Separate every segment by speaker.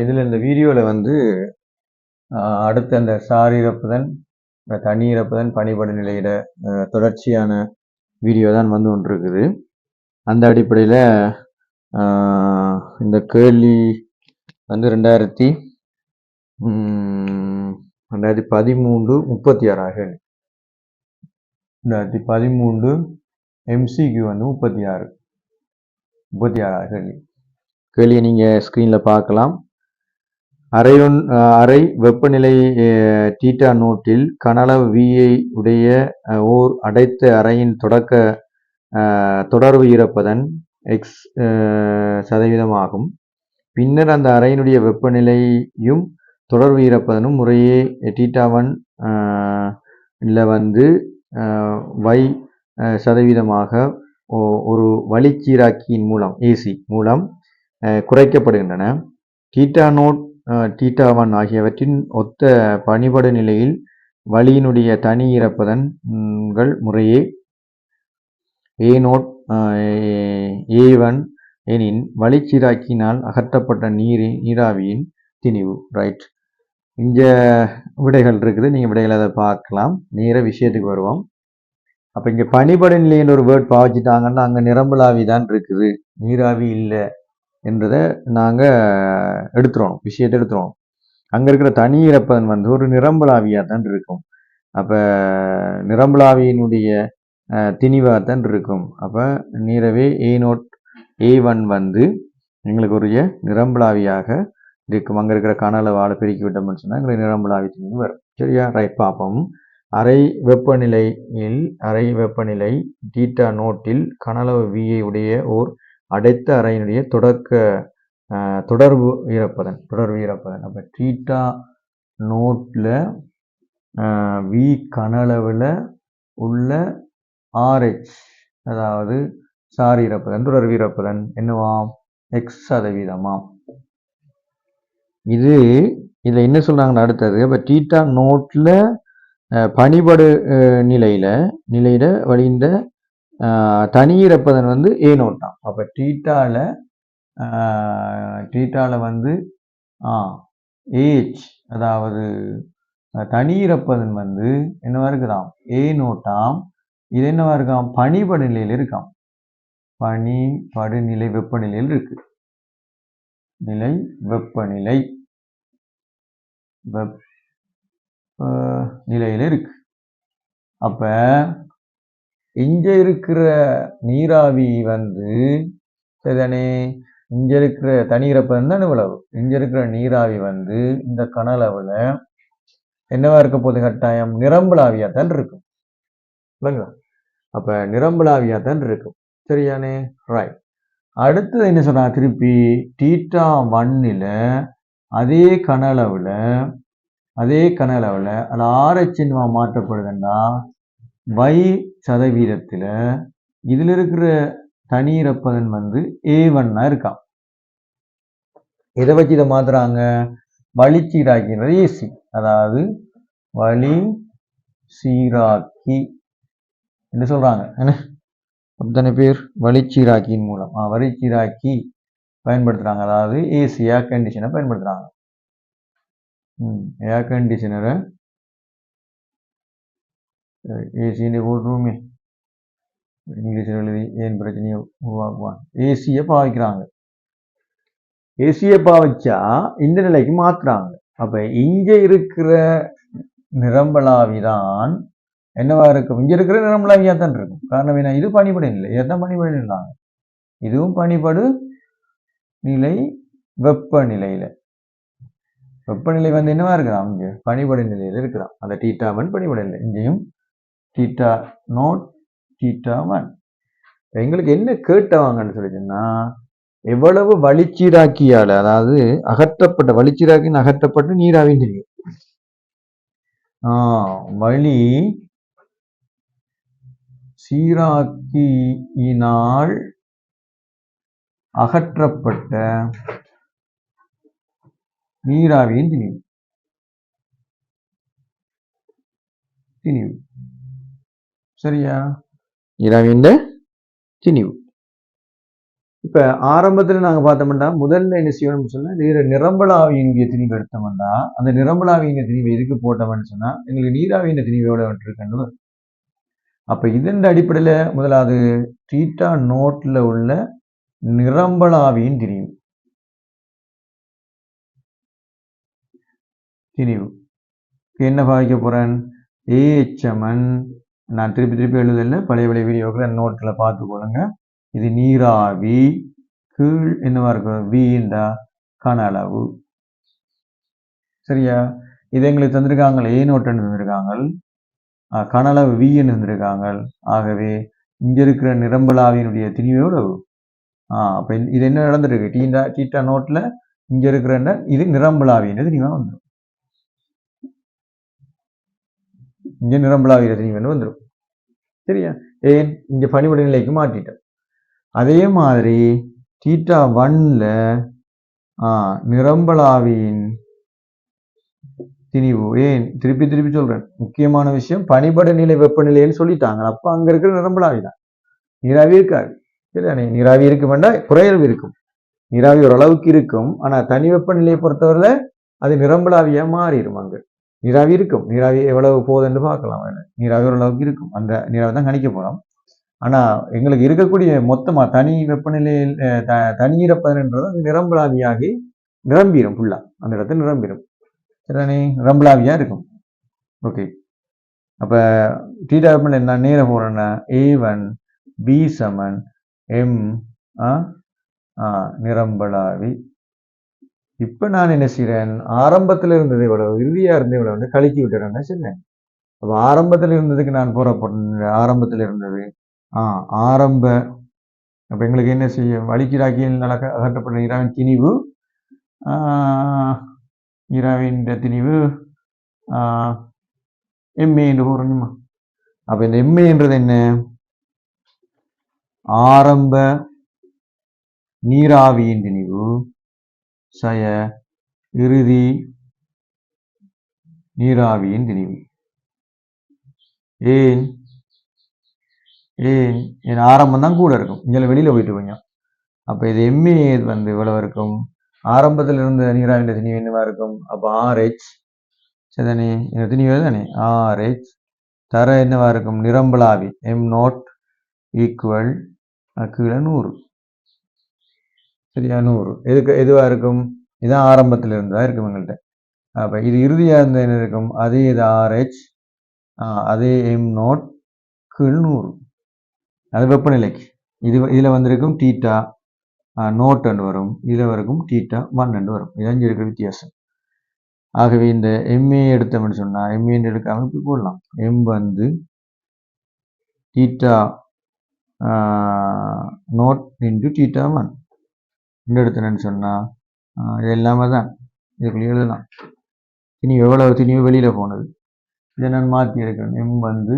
Speaker 1: இதில் இந்த வீடியோவில் வந்து அடுத்த அடுத்து அந்த சார் இறப்புதன் இந்த தனி இறப்புதன் நிலையிட தொடர்ச்சியான வீடியோ தான் வந்து கொண்டிருக்குது அந்த அடிப்படையில் இந்த கேள்வி வந்து ரெண்டாயிரத்தி ரெண்டாயிரத்தி பதிமூன்று முப்பத்தி ஆறாக ரெண்டாயிரத்தி பதிமூன்று எம்சிக்கு வந்து முப்பத்தி ஆறு முப்பத்தி ஆறாக கேள்வி கேள்வியை நீங்கள் ஸ்க்ரீனில் பார்க்கலாம். அரை அறை வெப்பநிலை டீட்டா நோட்டில் கனளவு விஐ உடைய ஓர் அடைத்த அறையின் தொடக்க தொடர்பு ஈரப்பதன் எக்ஸ் சதவீதமாகும். பின்னர் அந்த அறையினுடைய வெப்பநிலையும் தொடர்பு ஈரப்பதனும் முறையே டீட்டாவன் இல்லை வந்து வை சதவீதமாக ஒரு வழிச்சீராக்கியின் மூலம் ஏசி மூலம் குறைக்கப்படுகின்றன. டீட்டா நோட் டீட்டா ஒன் ஆகியவற்றின் ஒத்த பணிபடு நிலையில் வழியினுடைய தனி இறப்பதன்கள் முறையே. ஏ நோட் ஏ ஒன் எனின் வழிச்சீராக்கினால் அகற்றப்பட்ட நீரின் நீராவியின் திணிவு. ரைட் இங்க விடைகள் இருக்குது. நீங்கள் விடைகளை அதை பார்க்கலாம். நேர விஷயத்துக்கு வருவோம். அப்போ இங்கே பனிபட நிலைன்னு ஒரு வேர்ட் பாவிச்சிட்டாங்கன்னா அங்கே நிரம்பலாவி தான் இருக்குது. நீராவி இல்லை. என்றதை நாங்கள் எடுத்துருவோம் விஷயத்தை எடுத்துருவோம் அங்கே இருக்கிற தனி இறப்பதன் வந்து ஒரு நிரம்பலாவியாக தான் இருக்கும். அப்போ நிரம்பலாவியினுடைய திணிவாக தான் இருக்கும். அப்போ நீரவே ஏ நோட் ஏ ஒன் வந்து எங்களுக்கு ஒரு நிரம்பலாவியாக இருக்கும். அங்கே இருக்கிற கனலை வாழை பெருக்கி விட்டோம்னு சொன்னால் எங்களுக்கு நிரம்பலாவி திணிவு வரும். சரியா? ரைட் பார்ப்போம். அறை வெப்பநிலையில் அறை வெப்பநிலை டீட்டா நோட்டில் கனளவு வியை உடைய ஓர் அடைத்த அறையினுடைய தொடக்க தொடர்பு ஈரப்பதன் தொடர்பு ஈரப்பதன். அப்போ டீட்டா நோட்டில் வி கனளவில் உள்ள ஆர்ஹெச் அதாவது சார் ஈரப்பதன் தொடர்பு ஈரப்பதன் என்னவாம்? எக்ஸ் சதவீதமாம். இது இதில் என்ன சொல்கிறாங்கன்னு அடுத்தது அப்போ டீட்டா நோட்டில் பனிபடு நிலையில் நிலையில் வழிந்த தனி ஈரப்பதன் வந்து ஏ நோட்டாம் அப்போ டீட்டாவில் டீட்டாவில் வந்து ஆ ஏஹெச் அதாவது தனி இறப்பதன் வந்து என்னவா இருக்குதாம் ஏ நோட்டாம் இது என்னவா இருக்காம்? பனி படுநிலையில் இருக்காம். பனி படுநிலை வெப்பநிலையில் இருக்கு. நிலை வெப்பநிலை வெப்ப நிலையில் இருக்கு. அப்போ இங்கே இருக்கிற நீராவி வந்து சரிதானே? இங்கே இருக்கிற தண்ணீரப்பதம் தான் இவ்வளவு. இங்கே இருக்கிற நீராவி வந்து இந்த கனளவில் என்னவா இருக்க போகுது கட்டாயம்? நிரம்பலாவியாக தான் இருக்கும். இல்லைங்களா? அப்போ நிரம்பலாவியாக தான் இருக்கும். சரியானே ரைட் அடுத்தது என்ன சொல்றாங்க திருப்பி டீட்டா ஒன்னில் அதே கனளவில் அதே கனளவில் அது ஆரச்சின்மா மாற்றப்படுதுன்னா வை சதவீதத்தில் இதில் இருக்கிற தனீரப்பதன் வந்து ஏ ஒன்னா இருக்கான். எதை வச்சு இதை மாத்துறாங்க? வழி சீராக்கின்றது ஏசி அதாவது வழி சீராக்கி. என்ன சொல்றாங்க? என்ன? அத்தனை பேர்? வழிச்சீராக்கியின் மூலம். ஆ வழிச்சீராக்கி பயன்படுத்துறாங்க. அதாவது ஏசி ஏர் கண்டிஷனை பயன்படுத்துறாங்க. ம் ஏர் கண்டிஷனரை ஏசின்னு ரூமே இங்கிலீஷில் எழுதி ஏன் பிரச்சனையை உருவாக்குவான் ஏசியை பாவிக்கிறாங்க ஏசியை பாவிச்சா இந்த நிலைக்கு மாற்றுறாங்க அப்ப இங்கே இருக்கிற நிரம்பலாவி தான் என்னவா இருக்கும் இங்கே இருக்கிற நிரம்பலாவியாக தான் இருக்கும் காரணம் என்ன இது பனிபடு நிலை இதான் பனிபடு நிலைங்க இதுவும் பனிபடு நிலை வெப்பநிலையில வெப்பநிலை வந்து என்னவா இருக்கிறான் இங்கே பனிபடு நிலையில இருக்கிறான் அந்த டீட்டாமன் ஒன் நிலை இங்கேயும் தீட்டா நோட் தீட்டா ஒன் எங்களுக்கு என்ன கேட்டவாங்கன்னு சொல்லிச்சுன்னா எவ்வளவு வலிச்சீராக்கியால அதாவது அகற்றப்பட்ட வலிச்சீராக்கின்னு அகற்றப்பட்டு நீராவின்னு தெரியும். ஆஹ் வழி சீராக்கியினால் அகற்றப்பட்ட நீராவியின் திணிவு திணிவு சரியா? நீராவியின் திணிவு. இப்ப ஆரம்பத்துல நாங்க பார்த்தோம்னா முதல்ல என்ன செய்யணும்னு சொன்னா நீர நிரம்பலாவியினுடைய திணிவு எடுத்தோம்னா அந்த நிரம்பலாவியின் திணிவை எதுக்கு போட்டோம்னு சொன்னா எங்களுக்கு நீராவியின் திணிவோட விட்டுருக்கணும் அப்ப இதன் அடிப்படையில முதலாவது தீட்டா நோட்ல உள்ள நிரம்பலாவியின் திணிவு. திணிவு. என்ன பாதிக்க போறேன்? ஏஎச்எம்என் நான் திருப்பி திருப்பி எழுதல. பழைய பழைய வீடியோக்களை நோட்டில் பார்த்துக்கொள்ளுங்க. இது நீராவி கீழ் என்னவா இருக்கும்? வீண்டா கன அளவு சரியா? இது எங்களுக்கு தந்திருக்காங்க. ஏ நோட்டுன்னு தந்திருக்காங்க. கனளவு வீன்னு தந்திருக்காங்க. ஆகவே இங்கே இருக்கிற நிரம்பலாவியினுடைய திணிவு எவ்வளவு? ஆ அப்போ இது என்ன நடந்திருக்கு? டீண்டா டீட்டா நோட்டில் இங்கே இருக்கிற இது நிரம்பலாவின் திணிவாக வந்துடும் இங்கே நிரம்பலாவிய திணிவன் வந்துடும் சரியா? ஏன்? இங்கே பனிபட நிலைக்கு மாற்றிட்டேன் அதே மாதிரி தீட்டா ஒன்ல நிரம்பலாவின் திணிவு. ஏன்? திருப்பி திருப்பி சொல்றேன். முக்கியமான விஷயம் பனிபட நிலை வெப்பநிலைன்னு சொல்லிட்டாங்க. அப்ப அங்க இருக்கிற நிரம்பலாவி தான். நீராவி இருக்காது. சரிதானே நீராவி இருக்கும் வேண்டாம் குறையளவு இருக்கும். நீராவி ஓரளவுக்கு இருக்கும். ஆனா தனி வெப்பநிலையை பொறுத்தவரை அது நிரம்பலாவியா மாறிடும் அங்கு. நீராவி இருக்கும். நீராவி எவ்வளவு போகுதுன்னு பார்க்கலாம். நீராவி ஓரளவுக்கு இருக்கும். அந்த நீராவி தான் கணிக்க போகிறோம் ஆனால் எங்களுக்கு இருக்கக்கூடிய மொத்தமாக தனி வெப்பநிலையில் த தனி ஈரப்பதன்ன்றது நிரம்பலாவியாகி நிரம்பிடும் ஃபுல்லாக அந்த இடத்துல நிரம்பிடும் சரிதானே? நிரம்பலாவியாக இருக்கும். ஓகே அப்போ டீட்டா வெப்பநிலை என்ன? நேரம் போகிறேன்னா ஏ ஒன் பி சமன் எம் நிரம்பலாவி. இப்போ நான் என்ன செய்கிறேன் ஆரம்பத்தில் இருந்தது விட உருவியாக இருந்து இவ்வளவு வந்து கழுக்கி விட்டுறேன்னு சொன்னேன். அப்போ ஆரம்பத்தில் இருந்ததுக்கு நான் போறப்பட்ட ஆரம்பத்தில் இருந்தது ஆ ஆரம்ப அப்போ எங்களுக்கு என்ன செய்யும்? வலிக்கிராக்கியில் நடக்க அகற்றப்பட்ட இராவின் திணிவு இராவின் திணிவு எம்ஏ என்று கூறணுமா? அப்போ இந்த எம்ஏன்றது என்ன? ஆரம்ப நீராவியின் திணிவு. சய இறுதி நீராவியின் திணிவு ஏன்? ஏன்? என் ஆரம்பம் தான் கூட இருக்கும். இங்கே வெளியில் போயிட்டு போய் அப்போ இது எம்ஏ வந்து இவ்வளவு இருக்கும்? ஆரம்பத்தில் இருந்த நீராவின் திணிவு என்னவா இருக்கும்? அப்போ ஆர்ஹெச் சரிதானே? இந்த திணிவு தானே ஆர்ஹெச் தர என்னவா இருக்கும்? நிரம்பலாவி. எம் நோட் ஈக்குவல் கீழே நூறு. சரியா? நூறு. எதுக்கு எதுவாக இருக்கும்? இதான் ஆரம்பத்தில் இருந்ததாக இருக்கும் எங்கள்கிட்ட அப்போ இது இறுதியாக இருந்த என்ன இருக்கும்? அதே இது ஆர்ஹெச் அதே எம் நோட் கீழ் நூறு. அது வெப்பநிலைக்கு. இது இதில் வந்திருக்கும் டீட்டா நோட் அண்டு வரும். இதில் வரைக்கும் டீட்டா ஒன் அண்டு வரும். இதான் இருக்கிற வித்தியாசம். ஆகவே இந்த எம்ஏ எடுத்தோம்னு சொன்னால் எம்ஏன்னு எடுக்காமல் இப்படி போடலாம். எம் வந்து theta naught into theta one இந்த சொன்னால் இது எல்லாமே தான். இதுக்குள்ளே எழுதலாம். திணிவு எவ்வளவு திணிவு வெளியில் போனது. இதை நான் மாற்றி இருக்கிறேன். எம் வந்து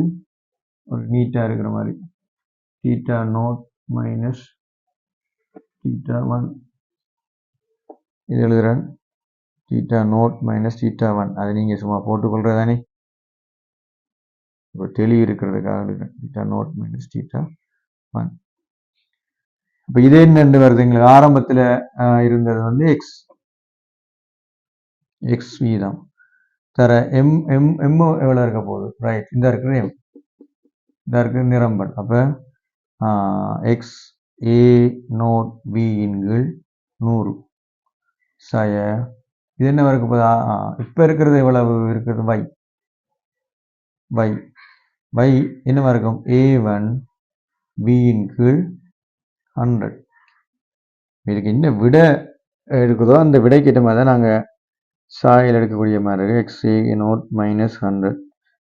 Speaker 1: ஒரு நீட்டாக இருக்கிற மாதிரி. Theta naught minus theta one இது எழுதுறேன். Theta naught minus theta one அதை நீங்கள் சும்மா போட்டுக்கொள்றதானே? இப்போ தெளிவு இருக்கிறதுக்காக எழுதுறேன். Theta naught minus theta one இப்போ இதே என்ன வருது எங்களுக்கு ஆரம்பத்தில் இருந்தது வந்து எக்ஸ் எக்ஸ் வீதம் தர எம் எம் எம் எவ்வளோ இருக்க போகுது? ரைட் இந்த இருக்கிற எம் இந்த இருக்கிற நிரம்பல் அப்போ எக்ஸ் ஏ நோட் வி இன்கள் நூறு. சய இது என்ன இருக்க போதா இப்போ இருக்கிறது எவ்வளவு? இருக்கிறது வை வை வை என்னவா இருக்கும் ஏ ஒன் வியின் கீழ் ஹண்ட்ரட் இதுக்கு என்ன விட இருக்குதோ அந்த விடைக்கு மாதிரி தான் நாங்கள் சாயில் எடுக்கக்கூடிய மாதிரி இருக்குது எக்ஸ் நோட் மைனஸ் ஹண்ட்ரட்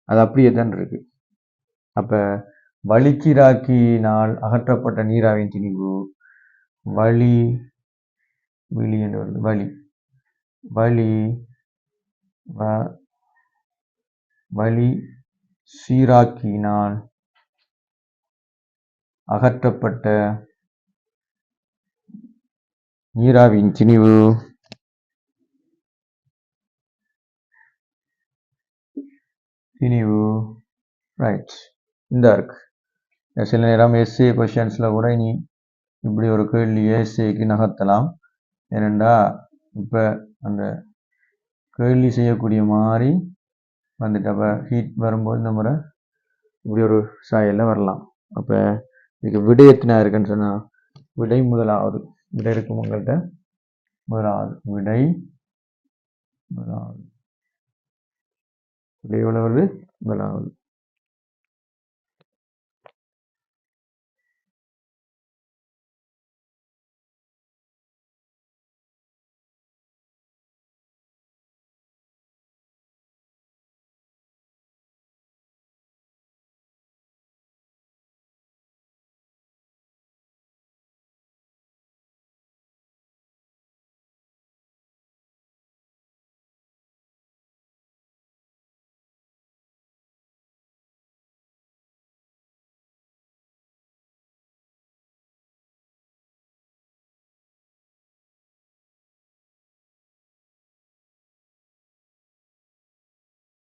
Speaker 1: அது அப்படியே தான் இருக்குது அப்போ வலிக்கிராக்கினால் அகற்றப்பட்ட நீராவின் திணிவு வலி விழி என்று வருது. வலி வலி வ வலி சீராக்கினால் அகற்றப்பட்ட நீராவின் திணிவு. திணிவு. ரைட் இந்த இருக்கு. சில நேரம் எஸ்ஏ கொஷின்ஸில் கூட இனி இப்படி ஒரு கேள்வியை எஸ்ஏக்கு நகர்த்தலாம். ஏனெண்டா இப்போ அந்த கேள்வி செய்யக்கூடிய மாதிரி வந்துட்டு அப்போ ஹீட் வரும்போது இந்த முறை இப்படி ஒரு சாயலில் வரலாம். அப்போ இதுக்கு விடை எத்தனை இருக்குன்னு சொன்னால் விடை முதலாவது. விடை இருக்கும் உங்கள்கிட்ட வராது விடை வராது விடை எவ்வளோ வருது முதலாவது